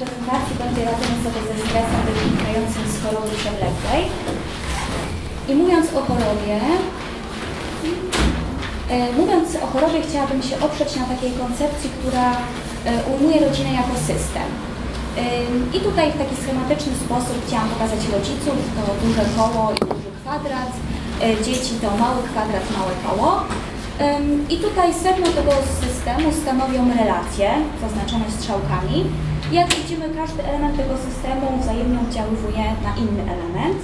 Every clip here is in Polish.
prezentacji będzie radzenie sobie ze stresem wynikającym z choroby przewlekłej. I mówiąc o chorobie, e, mówiąc o chorobie chciałabym się oprzeć na takiej koncepcji, która e, ujmuje rodzinę jako system. E, I tutaj w taki schematyczny sposób chciałam pokazać rodziców, to duże koło i duży kwadrat, dzieci to mały kwadrat, małe koło. I tutaj sedno tego systemu stanowią relacje, zaznaczone strzałkami. Jak widzimy, każdy element tego systemu wzajemnie oddziaływuje na inny element.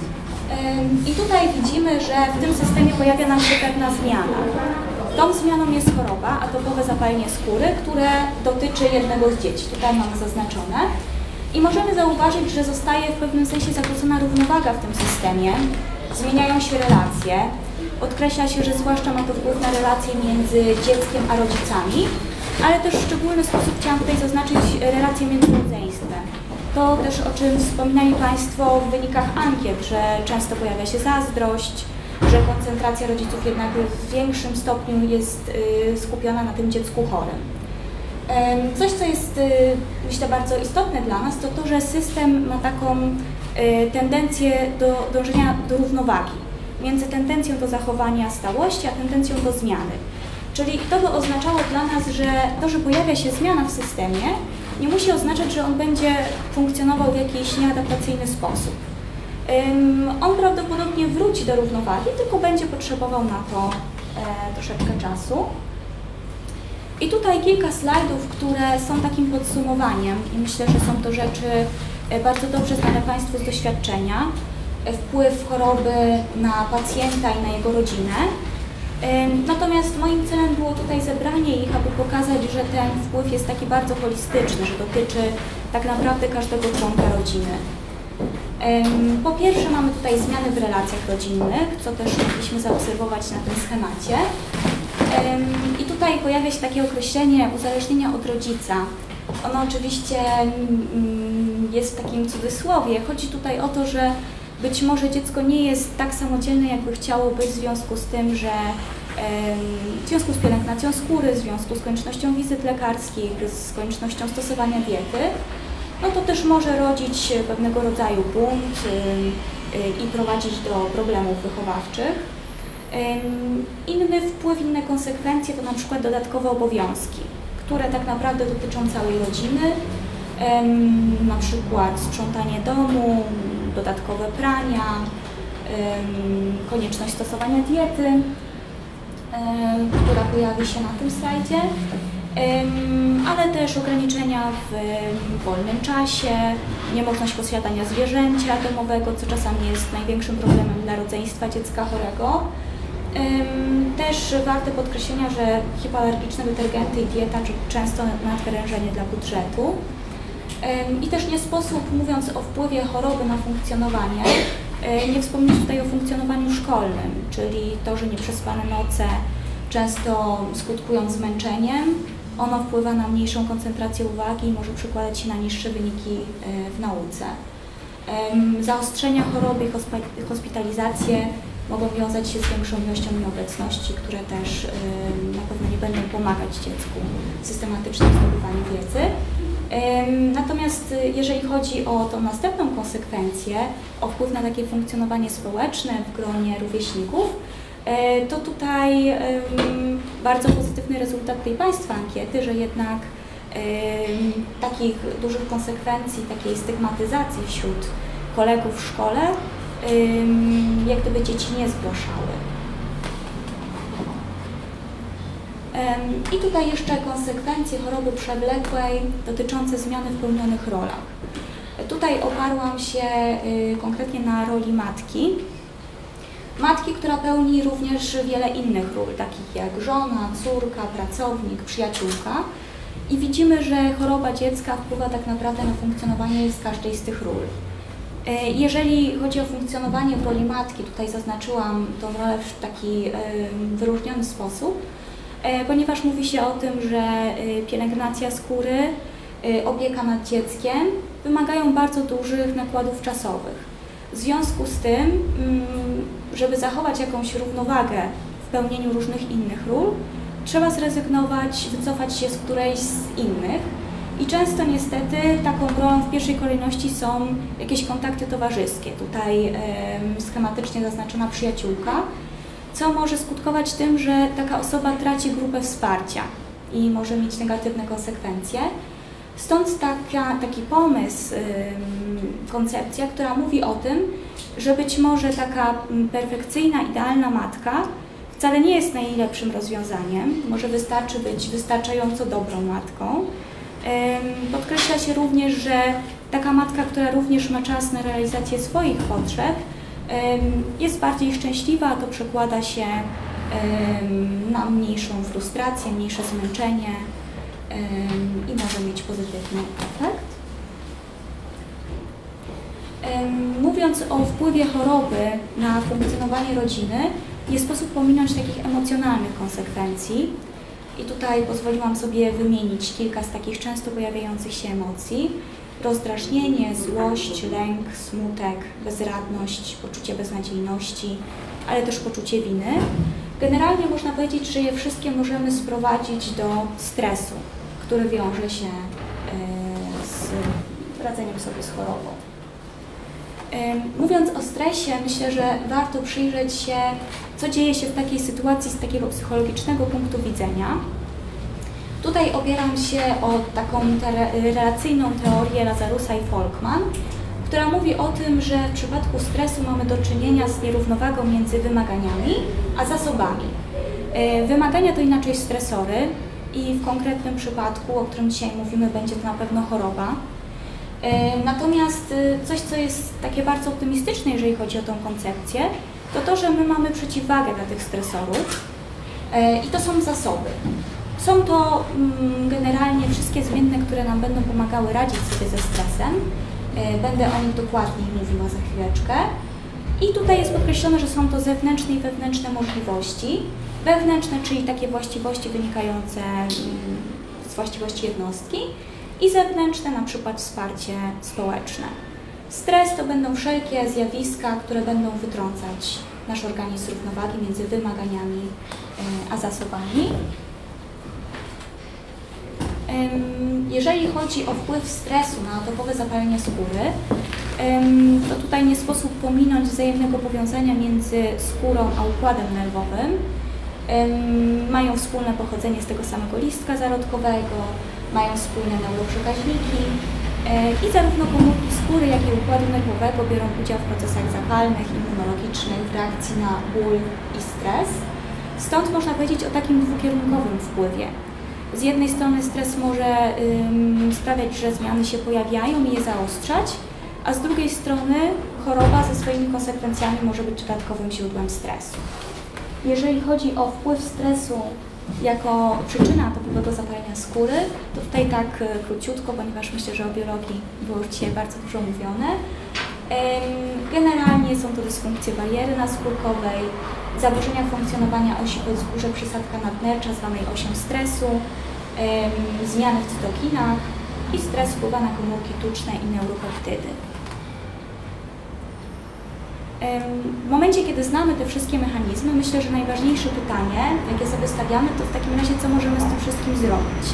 I tutaj widzimy, że w tym systemie pojawia nam się pewna zmiana. Tą zmianą jest choroba, atopowe zapalenie skóry, które dotyczy jednego z dzieci. Tutaj mamy zaznaczone. I możemy zauważyć, że zostaje w pewnym sensie zakłócona równowaga w tym systemie. Zmieniają się relacje. Podkreśla się, że zwłaszcza ma to wpływ na relacje między dzieckiem a rodzicami, ale też w szczególny sposób chciałam tutaj zaznaczyć relacje między rodzeństwem. To też o czym wspominali Państwo w wynikach ankiet, że często pojawia się zazdrość, że koncentracja rodziców jednak w większym stopniu jest y, skupiona na tym dziecku chorym. Coś, co jest y, myślę bardzo istotne dla nas, to to, że system ma taką y, tendencję do dążenia do równowagi między tendencją do zachowania stałości, a tendencją do zmiany. Czyli to by oznaczało dla nas, że to, że pojawia się zmiana w systemie, nie musi oznaczać, że on będzie funkcjonował w jakiś nieadaptacyjny sposób. On prawdopodobnie wróci do równowagi, tylko będzie potrzebował na to e, troszeczkę czasu. I tutaj kilka slajdów, które są takim podsumowaniem i myślę, że są to rzeczy e, bardzo dobrze znane Państwu z doświadczenia. E, wpływ choroby na pacjenta i na jego rodzinę. Natomiast moim celem było tutaj zebranie ich, aby pokazać, że ten wpływ jest taki bardzo holistyczny, że dotyczy tak naprawdę każdego członka rodziny. Po pierwsze mamy tutaj zmiany w relacjach rodzinnych, co też mogliśmy zaobserwować na tym schemacie. I tutaj pojawia się takie określenie uzależnienia od rodzica. Ono oczywiście mm, jest w takim cudzysłowie. Chodzi tutaj o to, że być może dziecko nie jest tak samodzielne, jakby chciało być w związku z tym, że w związku z pielęgnacją skóry, w związku z koniecznością wizyt lekarskich, z koniecznością stosowania diety, no to też może rodzić pewnego rodzaju bunt i prowadzić do problemów wychowawczych. Inny wpływ, inne konsekwencje to na przykład dodatkowe obowiązki, które tak naprawdę dotyczą całej rodziny, na przykład sprzątanie domu, dodatkowe prania, konieczność stosowania diety, która pojawi się na tym slajdzie, ale też ograniczenia w wolnym czasie, niemożność posiadania zwierzęcia domowego, co czasami jest największym problemem dla rodzeństwa dziecka chorego. Też warte podkreślenia, że hipoalergiczne detergenty i dieta często nadwyrężenie dla budżetu. I też nie sposób, mówiąc o wpływie choroby na funkcjonowanie, e, nie wspomnieć tutaj o funkcjonowaniu szkolnym, czyli to, że nieprzespane noce często skutkują zmęczeniem, ono wpływa na mniejszą koncentrację uwagi i może przekładać się na niższe wyniki e, w nauce. Zaostrzenia choroby i hospitalizacje mogą wiązać się z większą ilością nieobecności, które też na pewno nie będą pomagać dziecku w systematycznym zdobywaniu wiedzy. Natomiast y, jeżeli chodzi o tą następną konsekwencję, o wpływ na takie funkcjonowanie społeczne w gronie rówieśników, e, to tutaj bardzo pozytywny rezultat tej Państwa ankiety, że jednak takich dużych konsekwencji, takiej stygmatyzacji wśród kolegów w szkole, jak gdyby dzieci nie zgłaszały. I tutaj jeszcze konsekwencje choroby przewlekłej dotyczące zmiany w pełnionych rolach. Tutaj oparłam się y, konkretnie na roli matki. Matki, która pełni również wiele innych ról, takich jak żona, córka, pracownik, przyjaciółka. I widzimy, że choroba dziecka wpływa tak naprawdę na funkcjonowanie z każdej z tych ról. E, jeżeli chodzi o funkcjonowanie w roli matki, tutaj zaznaczyłam tą rolę w taki wyróżniony sposób, ponieważ mówi się o tym, że e, pielęgnacja skóry, e, opieka nad dzieckiem wymagają bardzo dużych nakładów czasowych. W związku z tym, mm, żeby zachować jakąś równowagę w pełnieniu różnych innych ról, trzeba zrezygnować, wycofać się z którejś z innych I często niestety taką rolą w pierwszej kolejności są jakieś kontakty towarzyskie. Tutaj schematycznie zaznaczona przyjaciółka, co może skutkować tym, że taka osoba traci grupę wsparcia i może mieć negatywne konsekwencje. Stąd taka, taki pomysł, koncepcja, która mówi o tym, że być może taka perfekcyjna, idealna matka wcale nie jest najlepszym rozwiązaniem. Może wystarczy być wystarczająco dobrą matką. Podkreśla się również, że taka matka, która również ma czas na realizację swoich potrzeb, jest bardziej szczęśliwa, to przekłada się na mniejszą frustrację, mniejsze zmęczenie i może mieć pozytywny efekt. Mówiąc o wpływie choroby na funkcjonowanie rodziny, nie sposób pominąć takich emocjonalnych konsekwencji. I tutaj pozwoliłam sobie wymienić kilka z takich często pojawiających się emocji. Rozdrażnienie, złość, lęk, smutek, bezradność, poczucie beznadziejności, ale też poczucie winy. Generalnie można powiedzieć, że je wszystkie możemy sprowadzić do stresu, który wiąże się e, z radzeniem sobie z chorobą. Mówiąc o stresie, myślę, że warto przyjrzeć się, co dzieje się w takiej sytuacji z takiego psychologicznego punktu widzenia. Tutaj opieram się o taką te relacyjną teorię Lazarusa i Folkman, która mówi o tym, że w przypadku stresu mamy do czynienia z nierównowagą między wymaganiami a zasobami. E, wymagania to inaczej stresory i w konkretnym przypadku, o którym dzisiaj mówimy, będzie to na pewno choroba. E, natomiast e, coś, co jest takie bardzo optymistyczne, jeżeli chodzi o tą koncepcję, to to, że my mamy przeciwwagę dla tych stresorów i to są zasoby. Są to mm, generalnie wszystkie zmienne, które nam będą pomagały radzić sobie ze stresem. Będę o nich dokładniej mówiła za chwileczkę. I tutaj jest podkreślone, że są to zewnętrzne i wewnętrzne możliwości. Wewnętrzne, czyli takie właściwości wynikające mm, z właściwości jednostki, i zewnętrzne, na przykład wsparcie społeczne. Stres to będą wszelkie zjawiska, które będą wytrącać nasz organizm z równowagi między wymaganiami e, a zasobami. Jeżeli chodzi o wpływ stresu na topowe zapalenie skóry, to tutaj nie sposób pominąć wzajemnego powiązania między skórą a układem nerwowym. Mają wspólne pochodzenie z tego samego listka zarodkowego, mają wspólne neuroprzekaźniki e, i zarówno komórki skóry, jak i układu nerwowego biorą udział w procesach zapalnych, immunologicznych, w reakcji na ból i stres. Stąd można powiedzieć o takim dwukierunkowym wpływie. Z jednej strony stres może sprawiać, że zmiany się pojawiają i je zaostrzać, a z drugiej strony choroba ze swoimi konsekwencjami może być dodatkowym źródłem stresu. Jeżeli chodzi o wpływ stresu jako przyczyna topowego zapalenia skóry, to tutaj tak e, króciutko, ponieważ myślę, że o biologii było dzisiaj bardzo dużo mówione. Generalnie są to dysfunkcje bariery naskórkowej, zaburzenia funkcjonowania osi podskórze przysadka nadnercza zwanej osią stresu, zmiany w cytokinach i stres wpływa na komórki tuczne i neuropeptydy. W momencie, kiedy znamy te wszystkie mechanizmy, myślę, że najważniejsze pytanie, jakie sobie stawiamy, to w takim razie, co możemy z tym wszystkim zrobić.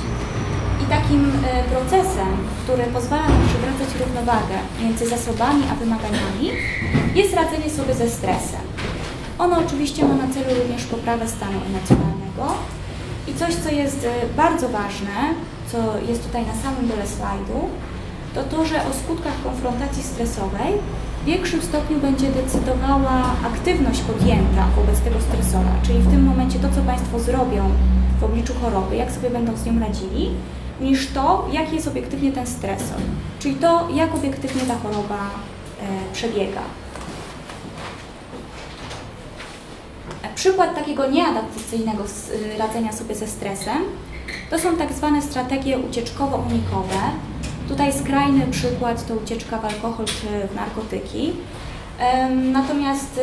I takim e, procesem, który pozwala nam przywracać równowagę między zasobami a wymaganiami, jest radzenie sobie ze stresem. Ono oczywiście ma na celu również poprawę stanu emocjonalnego. I coś, co jest e, bardzo ważne, co jest tutaj na samym dole slajdu, to to, że o skutkach konfrontacji stresowej w większym stopniu będzie decydowała aktywność podjęta wobec tego stresora, czyli w tym momencie to, co Państwo zrobią w obliczu choroby, jak sobie będą z nią radzili, niż to, jaki jest obiektywnie ten stresor, czyli to, jak obiektywnie ta choroba e, przebiega. Przykład takiego nieadaptacyjnego y, radzenia sobie ze stresem to są tak zwane strategie ucieczkowo-unikowe, Tutaj skrajny przykład to ucieczka w alkohol czy w narkotyki. Natomiast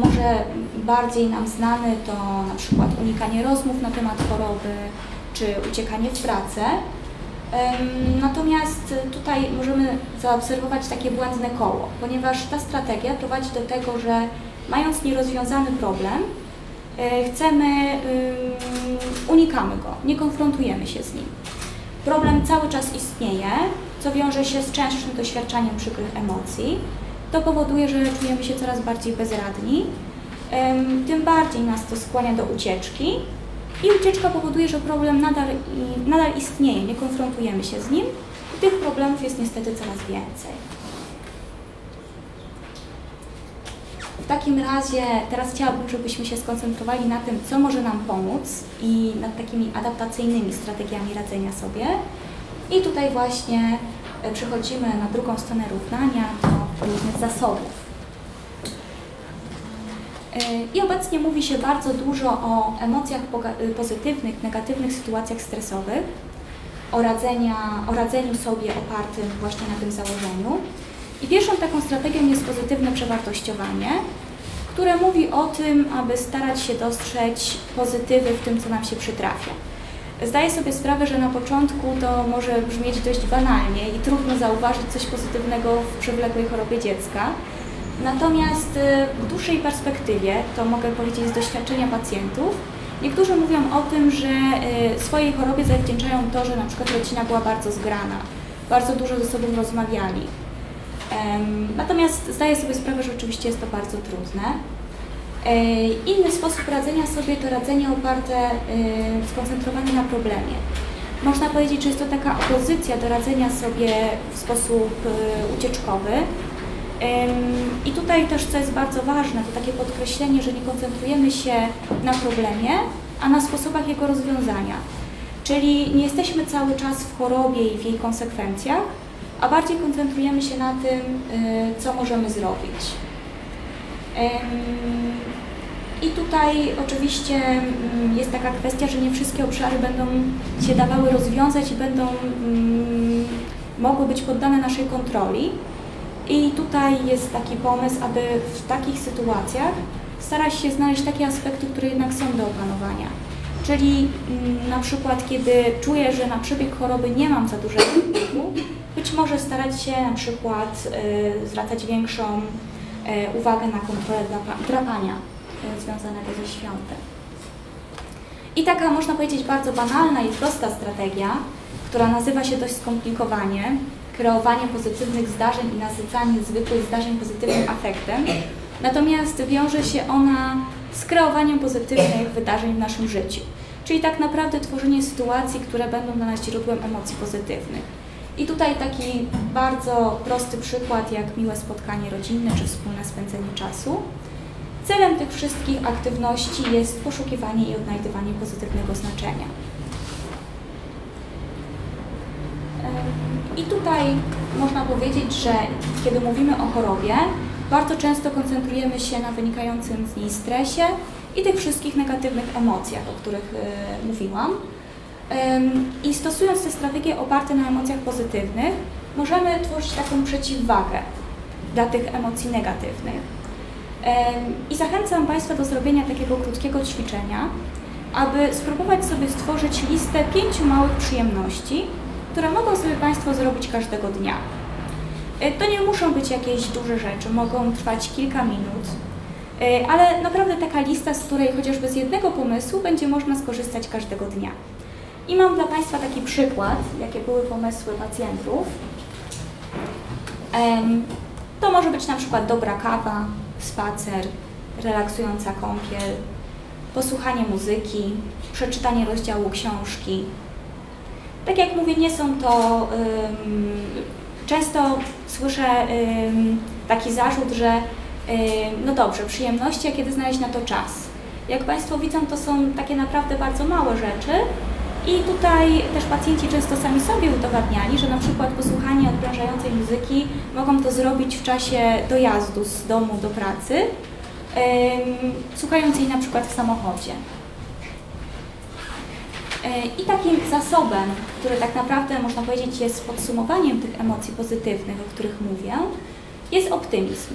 może bardziej nam znany to na przykład unikanie rozmów na temat choroby czy uciekanie w pracę. Natomiast tutaj możemy zaobserwować takie błędne koło, ponieważ ta strategia prowadzi do tego, że mając nierozwiązany problem, e, chcemy, unikamy go, nie konfrontujemy się z nim. problem cały czas istnieje, co wiąże się z częstszym doświadczaniem przykrych emocji. To powoduje, że czujemy się coraz bardziej bezradni, tym bardziej nas to skłania do ucieczki i ucieczka powoduje, że problem nadal, nadal istnieje, nie konfrontujemy się z nim i tych problemów jest niestety coraz więcej. W takim razie teraz chciałabym, żebyśmy się skoncentrowali na tym, co może nam pomóc i nad takimi adaptacyjnymi strategiami radzenia sobie. I tutaj właśnie e, przechodzimy na drugą stronę równania do różnych zasobów. E, I obecnie mówi się bardzo dużo o emocjach e, pozytywnych, negatywnych sytuacjach stresowych, o, radzenia, o radzeniu sobie opartym właśnie na tym założeniu. I pierwszą taką strategią jest pozytywne przewartościowanie, które mówi o tym, aby starać się dostrzec pozytywy w tym, co nam się przytrafia. Zdaję sobie sprawę, że na początku to może brzmieć dość banalnie i trudno zauważyć coś pozytywnego w przewlekłej chorobie dziecka, Natomiast y, w dłuższej perspektywie, to mogę powiedzieć z doświadczenia pacjentów, niektórzy mówią o tym, że y, swojej chorobie zawdzięczają to, że na przykład rodzina była bardzo zgrana, bardzo dużo ze sobą rozmawiali. Natomiast zdaję sobie sprawę, że oczywiście jest to bardzo trudne. E, inny sposób radzenia sobie to radzenie oparte, y, skoncentrowane na problemie. Można powiedzieć, że jest to taka opozycja do radzenia sobie w sposób ucieczkowy, i tutaj też, co jest bardzo ważne, to takie podkreślenie, że nie koncentrujemy się na problemie, a na sposobach jego rozwiązania. Czyli nie jesteśmy cały czas w chorobie i w jej konsekwencjach, a bardziej koncentrujemy się na tym, y, co możemy zrobić. I tutaj oczywiście mm, jest taka kwestia, że nie wszystkie obszary będą się dawały rozwiązać i będą mm, mogły być poddane naszej kontroli. I tutaj jest taki pomysł, aby w takich sytuacjach starać się znaleźć takie aspekty, które jednak są do opanowania. Czyli mm, na przykład, kiedy czuję, że na przebieg choroby nie mam za dużego wpływu, być może starać się na przykład y, zwracać większą y, uwagę na kontrolę drapania y, związanego ze świątem. I taka, można powiedzieć, bardzo banalna i prosta strategia, która nazywa się dość skomplikowanie, kreowanie pozytywnych zdarzeń i nasycanie zwykłych zdarzeń pozytywnym afektem. Natomiast wiąże się ona z kreowaniem pozytywnych wydarzeń w naszym życiu. Czyli tak naprawdę tworzenie sytuacji, które będą dla nas źródłem emocji pozytywnych. I tutaj taki bardzo prosty przykład, jak miłe spotkanie rodzinne czy wspólne spędzenie czasu. Celem tych wszystkich aktywności jest poszukiwanie i odnajdywanie pozytywnego znaczenia. I tutaj można powiedzieć, że kiedy mówimy o chorobie, bardzo często koncentrujemy się na wynikającym z niej stresie i tych wszystkich negatywnych emocjach, o których y, mówiłam. I stosując te strategie oparte na emocjach pozytywnych, możemy tworzyć taką przeciwwagę dla tych emocji negatywnych. I zachęcam Państwa do zrobienia takiego krótkiego ćwiczenia, aby spróbować sobie stworzyć listę pięciu małych przyjemności, które mogą sobie Państwo zrobić każdego dnia. E, to nie muszą być jakieś duże rzeczy, mogą trwać kilka minut, e, ale naprawdę taka lista, z której chociażby z jednego pomysłu będzie można skorzystać każdego dnia. I mam dla Państwa taki przykład, jakie były pomysły pacjentów. To może być na przykład dobra kawa, spacer, relaksująca kąpiel, posłuchanie muzyki, przeczytanie rozdziału książki, tak jak mówię, nie są to. często słyszę taki zarzut, że no dobrze, przyjemności, a kiedy znaleźć na to czas. Jak Państwo widzą, to są takie naprawdę bardzo małe rzeczy. I tutaj też pacjenci często sami sobie udowadniali, że na przykład posłuchanie odprężającej muzyki mogą to zrobić w czasie dojazdu z domu do pracy, słuchając jej na przykład w samochodzie. E, I takim zasobem, który tak naprawdę można powiedzieć jest podsumowaniem tych emocji pozytywnych, o których mówię, jest optymizm.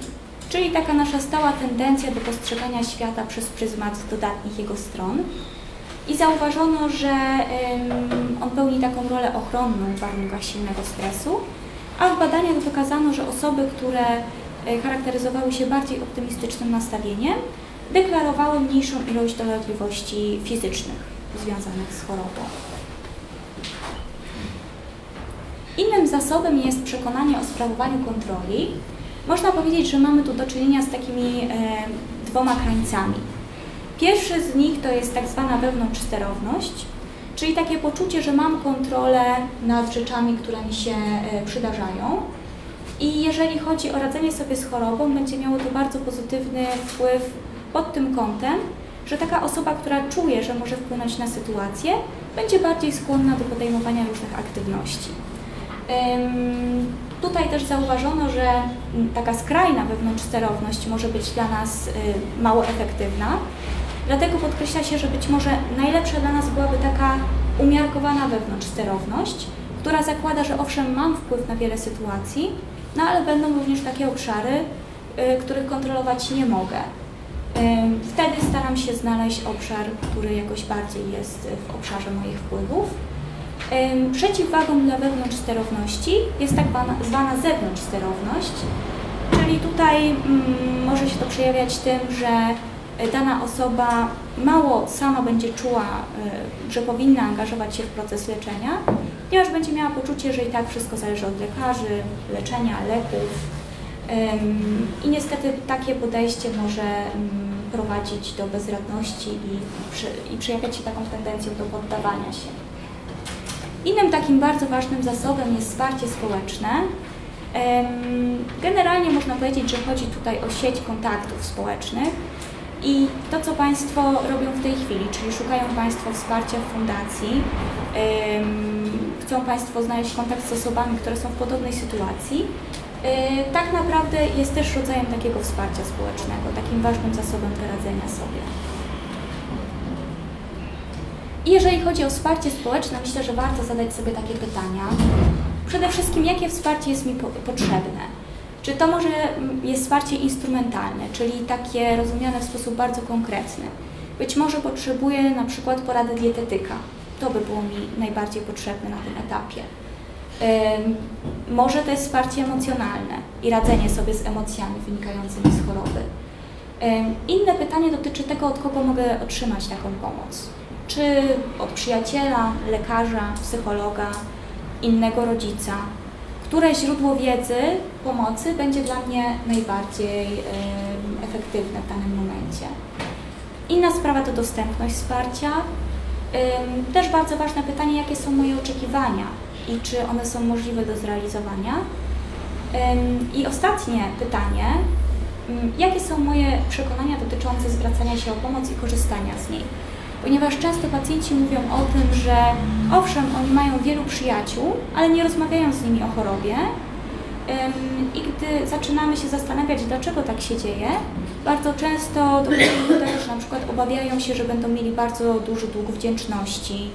Czyli taka nasza stała tendencja do postrzegania świata przez pryzmat dodatnich jego stron. I zauważono, że on pełni taką rolę ochronną w warunkach silnego stresu, a w badaniach wykazano, że osoby, które e, charakteryzowały się bardziej optymistycznym nastawieniem, deklarowały mniejszą ilość dolegliwości fizycznych związanych z chorobą. Innym zasobem jest przekonanie o sprawowaniu kontroli. Można powiedzieć, że mamy tu do czynienia z takimi e, dwoma krańcami. Pierwszy z nich to jest tak zwana wewnątrz sterowność, czyli takie poczucie, że mam kontrolę nad rzeczami, które mi się e, przydarzają. I jeżeli chodzi o radzenie sobie z chorobą, będzie miało to bardzo pozytywny wpływ pod tym kątem, że taka osoba, która czuje, że może wpłynąć na sytuację, będzie bardziej skłonna do podejmowania różnych aktywności. Tutaj też zauważono, że taka skrajna wewnątrzsterowność może być dla nas y, mało efektywna, dlatego podkreśla się, że być może najlepsza dla nas byłaby taka umiarkowana wewnątrzsterowność, która zakłada, że owszem mam wpływ na wiele sytuacji, no ale będą również takie obszary, y, których kontrolować nie mogę. Wtedy staram się znaleźć obszar, który jakoś bardziej jest w obszarze moich wpływów. Przeciwwagą dla wewnątrzsterowności jest tak zwana zewnątrzsterowność, czyli tutaj mm, może się to przejawiać tym, że dana osoba mało sama będzie czuła, e, że powinna angażować się w proces leczenia, ponieważ będzie miała poczucie, że i tak wszystko zależy od lekarzy, leczenia, leków. I niestety takie podejście może mm, prowadzić do bezradności i, i przejawiać się taką tendencją do poddawania się. Innym takim bardzo ważnym zasobem jest wsparcie społeczne. Generalnie można powiedzieć, że chodzi tutaj o sieć kontaktów społecznych i to, co Państwo robią w tej chwili, czyli szukają Państwo wsparcia w fundacji, chcą Państwo znaleźć kontakt z osobami, które są w podobnej sytuacji, tak naprawdę jest też rodzajem takiego wsparcia społecznego, takim ważnym zasobem do radzenia sobie. I jeżeli chodzi o wsparcie społeczne, myślę, że warto zadać sobie takie pytania. Przede wszystkim, jakie wsparcie jest mi po potrzebne? Czy to może jest wsparcie instrumentalne, czyli takie rozumiane w sposób bardzo konkretny? Być może potrzebuję na przykład porady dietetyka. To by było mi najbardziej potrzebne na tym etapie. Może to jest wsparcie emocjonalne i radzenie sobie z emocjami wynikającymi z choroby. inne pytanie dotyczy tego, od kogo mogę otrzymać taką pomoc czy od przyjaciela, lekarza, psychologa, innego rodzica. Które źródło wiedzy, pomocy będzie dla mnie najbardziej efektywne w danym momencie. Inna sprawa to dostępność wsparcia. Też bardzo ważne pytanie, jakie są moje oczekiwania i czy one są możliwe do zrealizowania. I ostatnie pytanie, jakie są moje przekonania dotyczące zwracania się o pomoc i korzystania z niej ponieważ często pacjenci mówią o tym, że owszem, oni mają wielu przyjaciół, ale nie rozmawiają z nimi o chorobie. I gdy zaczynamy się zastanawiać, dlaczego tak się dzieje, bardzo często dochodzi do tego, na przykład obawiają się, że będą mieli bardzo duży dług wdzięczności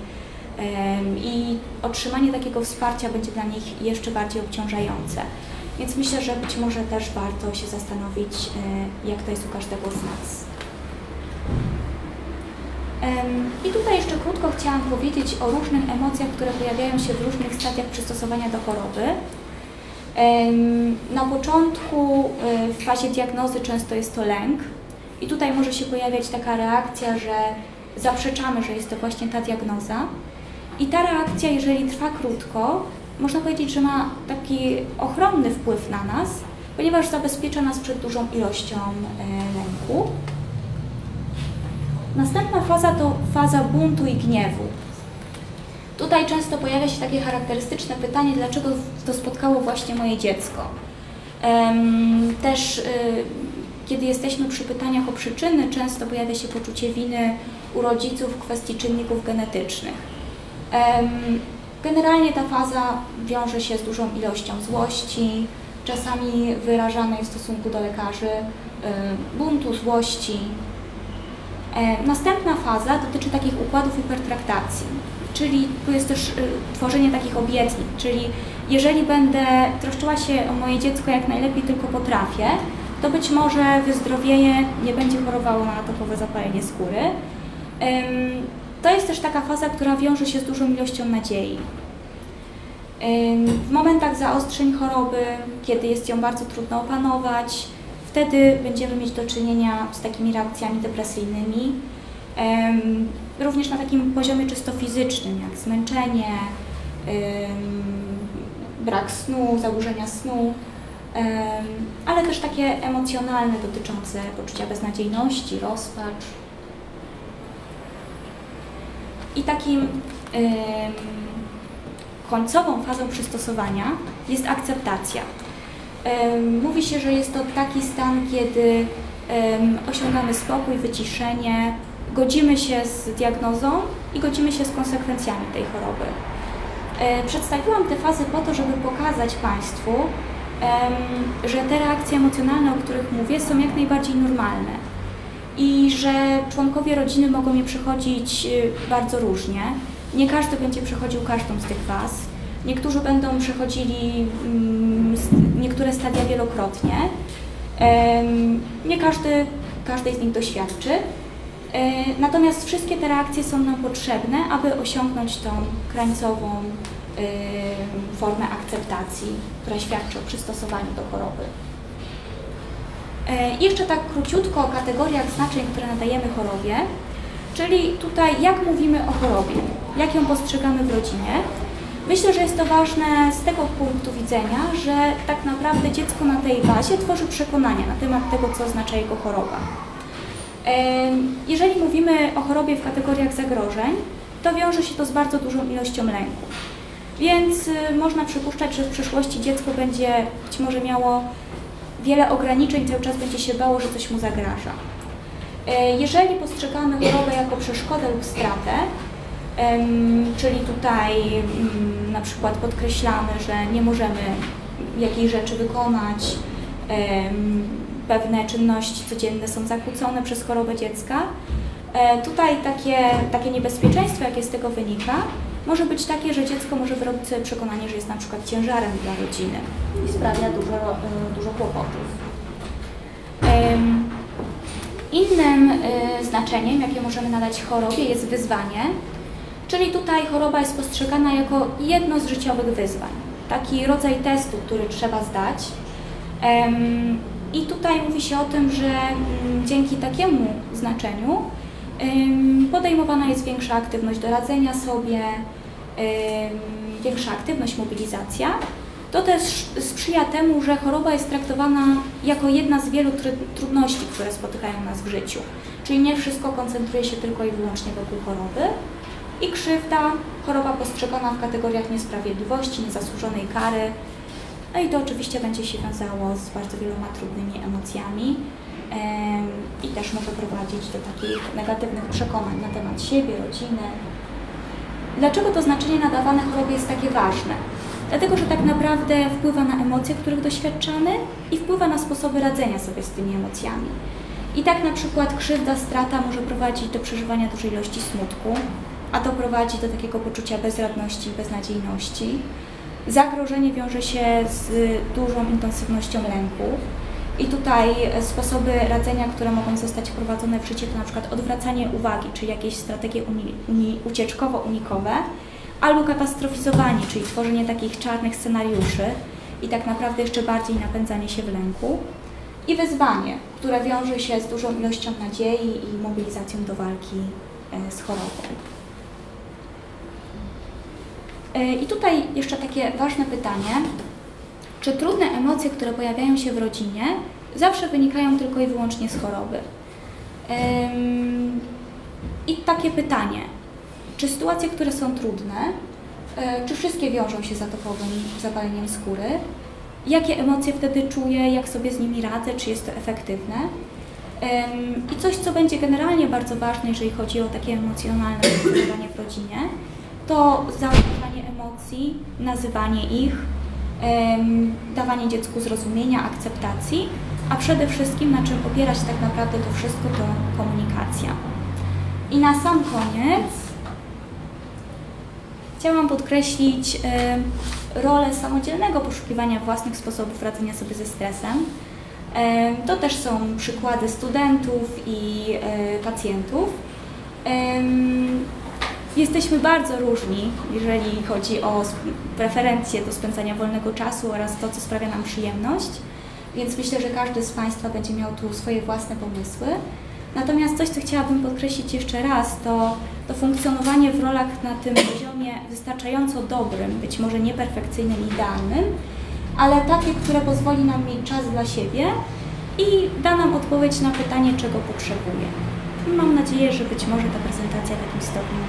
i otrzymanie takiego wsparcia będzie dla nich jeszcze bardziej obciążające. Więc myślę, że być może też warto się zastanowić, e, jak to jest u każdego z nas. I tutaj jeszcze krótko chciałam powiedzieć o różnych emocjach, które pojawiają się w różnych stadiach przystosowania do choroby. Na początku, y, w fazie diagnozy często jest to lęk i tutaj może się pojawiać taka reakcja, że zaprzeczamy, że jest to właśnie ta diagnoza. I ta reakcja, jeżeli trwa krótko, można powiedzieć, że ma taki ochronny wpływ na nas, ponieważ zabezpiecza nas przed dużą ilością e, lęku. Następna faza to faza buntu i gniewu. Tutaj często pojawia się takie charakterystyczne pytanie, dlaczego to spotkało właśnie moje dziecko. Też y, kiedy jesteśmy przy pytaniach o przyczyny, często pojawia się poczucie winy u rodziców w kwestii czynników genetycznych. Generalnie ta faza wiąże się z dużą ilością złości, czasami wyrażanej w stosunku do lekarzy, buntu, złości, następna faza dotyczy takich układów hipertraktacji, czyli tu jest też y, tworzenie takich obietnic, czyli jeżeli będę troszczyła się o moje dziecko jak najlepiej tylko potrafię, to być może wyzdrowieje, nie będzie chorowało na atopowe zapalenie skóry. To jest też taka faza, która wiąże się z dużą ilością nadziei. W momentach zaostrzeń choroby, kiedy jest ją bardzo trudno opanować, Wtedy będziemy mieć do czynienia z takimi reakcjami depresyjnymi, również na takim poziomie czysto fizycznym, jak zmęczenie, brak snu, zaburzenia snu, ale też takie emocjonalne dotyczące poczucia beznadziejności, rozpacz. I takim końcową fazą przystosowania jest akceptacja. Mówi się, że jest to taki stan, kiedy osiągamy spokój, wyciszenie, godzimy się z diagnozą i godzimy się z konsekwencjami tej choroby. Przedstawiłam te fazy po to, żeby pokazać Państwu, że te reakcje emocjonalne, o których mówię, są jak najbardziej normalne i że członkowie rodziny mogą je przechodzić y, bardzo różnie. Nie każdy będzie przechodził każdą z tych faz. Niektórzy będą przechodzili mm, niektóre stadia wielokrotnie. Nie każdy każdej z nich doświadczy. E, natomiast wszystkie te reakcje są nam potrzebne, aby osiągnąć tą krańcową formę akceptacji, która świadczy o przystosowaniu do choroby. E, jeszcze tak króciutko o kategoriach znaczeń, które nadajemy chorobie, czyli tutaj jak mówimy o chorobie, jak ją postrzegamy w rodzinie. Myślę, że jest to ważne z tego punktu widzenia, że tak naprawdę dziecko na tej bazie tworzy przekonania na temat tego, co oznacza jego choroba. Jeżeli mówimy o chorobie w kategoriach zagrożeń, to wiąże się to z bardzo dużą ilością lęku. Więc y, można przypuszczać, że w przyszłości dziecko będzie być może miało wiele ograniczeń, cały czas będzie się bało, że coś mu zagraża. E, jeżeli postrzegamy chorobę jako przeszkodę lub stratę, czyli tutaj mm, na przykład podkreślamy, że nie możemy jakiejś rzeczy wykonać, pewne czynności codzienne są zakłócone przez chorobę dziecka. E, tutaj takie, takie niebezpieczeństwo, jakie z tego wynika, może być takie, że dziecko może wyrobić sobie przekonanie, że jest na przykład ciężarem dla rodziny sprawia dużo, e, dużo kłopotów. Innym e, znaczeniem, jakie możemy nadać chorobie, jest wyzwanie, czyli tutaj choroba jest postrzegana jako jedno z życiowych wyzwań. Taki rodzaj testu, który trzeba zdać. I tutaj mówi się o tym, że mm, dzięki takiemu znaczeniu podejmowana jest większa aktywność doradzenia sobie, większa aktywność, mobilizacja. To też sprzyja temu, że choroba jest traktowana jako jedna z wielu trudności, które spotykają nas w życiu. Czyli nie wszystko koncentruje się tylko i wyłącznie wokół choroby. I krzywda, choroba postrzegana w kategoriach niesprawiedliwości, niezasłużonej kary, no i to oczywiście będzie się wiązało z bardzo wieloma trudnymi emocjami i też może prowadzić do takich negatywnych przekonań na temat siebie, rodziny. Dlaczego to znaczenie nadawane chorobie jest takie ważne? Dlatego, że tak naprawdę wpływa na emocje, których doświadczamy i wpływa na sposoby radzenia sobie z tymi emocjami. I tak na przykład krzywda, strata może prowadzić do przeżywania dużej ilości smutku, a to prowadzi do takiego poczucia bezradności i beznadziejności. Zagrożenie wiąże się z dużą intensywnością lęku. I tutaj sposoby radzenia, które mogą zostać wprowadzone w życie, to na przykład odwracanie uwagi, czyli jakieś strategie uni, uni, ucieczkowo-unikowe, albo katastrofizowanie, czyli tworzenie takich czarnych scenariuszy i tak naprawdę jeszcze bardziej napędzanie się w lęku. I wyzwanie, które wiąże się z dużą ilością nadziei i mobilizacją do walki e, z chorobą. E, I tutaj jeszcze takie ważne pytanie. Czy trudne emocje, które pojawiają się w rodzinie, zawsze wynikają tylko i wyłącznie z choroby? I takie pytanie. Czy sytuacje, które są trudne, e, czy wszystkie wiążą się z atopowym zapaleniem skóry? Jakie emocje wtedy czuję, jak sobie z nimi radzę, czy jest to efektywne? I coś, co będzie generalnie bardzo ważne, jeżeli chodzi o takie emocjonalne funkcjonowanie w rodzinie, to zauważanie emocji, nazywanie ich, dawanie dziecku zrozumienia, akceptacji, a przede wszystkim na czym opierać tak naprawdę to wszystko to komunikacja. I na sam koniec chciałam podkreślić rolę samodzielnego poszukiwania własnych sposobów radzenia sobie ze stresem. To też są przykłady studentów i e, pacjentów. Jesteśmy bardzo różni, jeżeli chodzi o preferencje do spędzania wolnego czasu oraz to, co sprawia nam przyjemność, więc myślę, że każdy z Państwa będzie miał tu swoje własne pomysły. Natomiast coś, co chciałabym podkreślić jeszcze raz, to, to funkcjonowanie w rolach na tym wystarczająco dobrym, być może nieperfekcyjnym, idealnym, ale takie, które pozwoli nam mieć czas dla siebie i da nam odpowiedź na pytanie, czego potrzebuje. I mam nadzieję, że być może ta prezentacja w jakimś stopniu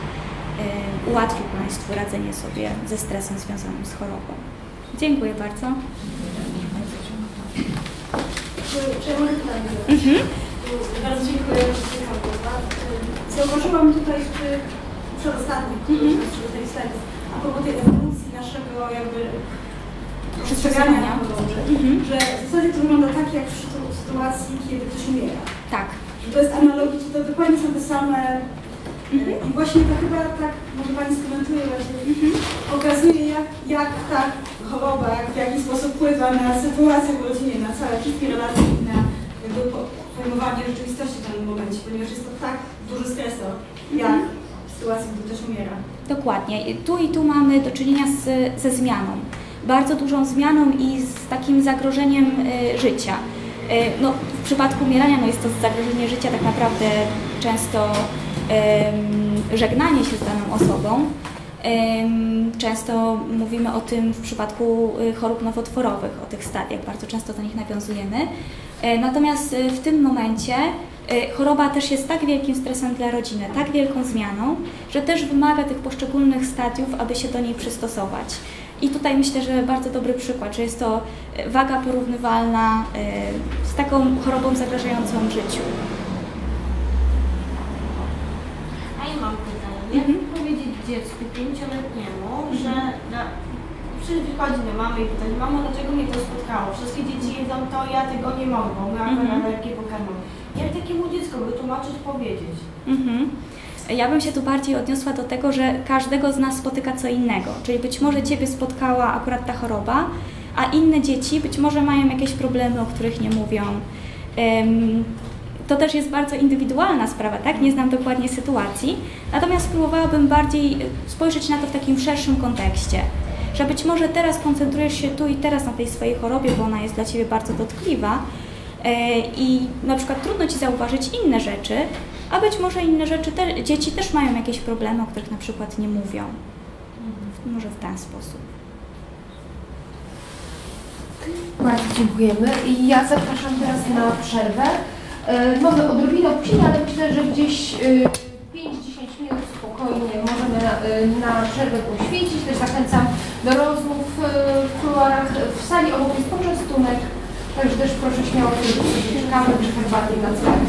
y, ułatwi Państwu radzenie sobie ze stresem związanym z chorobą. Dziękuję bardzo. Zadać? Mhm. Bardzo dziękuję. Zauważyłam tutaj w tych przedostatnich, Mhm. mm tych slajdów, a propos tej ewolucji naszego jakby postrzegania choroby, Mhm. że w zasadzie to wygląda tak jak w sytu- sytuacji, kiedy ktoś umiera. Tak. Że to jest analogiczne, to dokładnie są te same Mhm. i właśnie to chyba tak, może Pani skomentuje właśnie, Mhm. pokazuje jak, jak ta choroba, w jaki sposób wpływa na sytuację w rodzinie, na całe wszystkie relacje i na jakby po- pojmowanie rzeczywistości w danym momencie, ponieważ jest to tak duży stresor, jak w sytuacji, gdy ktoś umiera. Dokładnie. Tu i tu mamy do czynienia z, ze zmianą. Bardzo dużą zmianą i z takim zagrożeniem y, życia. Y, no, w przypadku umierania no jest to zagrożenie życia tak naprawdę często ym, żegnanie się z daną osobą. Często mówimy o tym w przypadku y, chorób nowotworowych, o tych stadiach, bardzo często do nich nawiązujemy. Y, Natomiast y, w tym momencie y, choroba też jest tak wielkim stresem dla rodziny, tak wielką zmianą, że też wymaga tych poszczególnych stadiów, aby się do niej przystosować. I tutaj myślę, że bardzo dobry przykład, że jest to y, waga porównywalna y, z taką chorobą zagrażającą życiu. A ja mam pytanie. Jak Mhm. powiedzieć dziecku pięcioletniemu, że na, przecież wychodzi do mamy i pytać, mamo, dlaczego mnie to spotkało? Wszystkie dzieci jedzą to, ja tego nie mogę, bo miałam Mhm. alergię pokarmową. Jak takiemu dziecku wytłumaczyć, powiedzieć? Mhm. Ja bym się tu bardziej odniosła do tego, że każdego z nas spotyka co innego. Czyli być może Ciebie spotkała akurat ta choroba, a inne dzieci być może mają jakieś problemy, o których nie mówią. To też jest bardzo indywidualna sprawa, tak? Nie znam dokładnie sytuacji. Natomiast spróbowałabym bardziej spojrzeć na to w takim szerszym kontekście. Że być może teraz koncentrujesz się tu i teraz na tej swojej chorobie, bo ona jest dla Ciebie bardzo dotkliwa, i na przykład trudno Ci zauważyć inne rzeczy, a być może inne rzeczy, te, dzieci też mają jakieś problemy, o których na przykład nie mówią. Może w ten sposób. Bardzo dziękujemy. I ja zapraszam teraz na przerwę. E, Mamy odrobinę opóźnienia, ale myślę, że gdzieś e, 5-10 minut spokojnie możemy na, e, na przerwę poświęcić. Też zachęcam do rozmów e, w kuluarach. W sali obok jest poczęstunek, także też proszę śmiało sobie kawę czy herbatę na całe.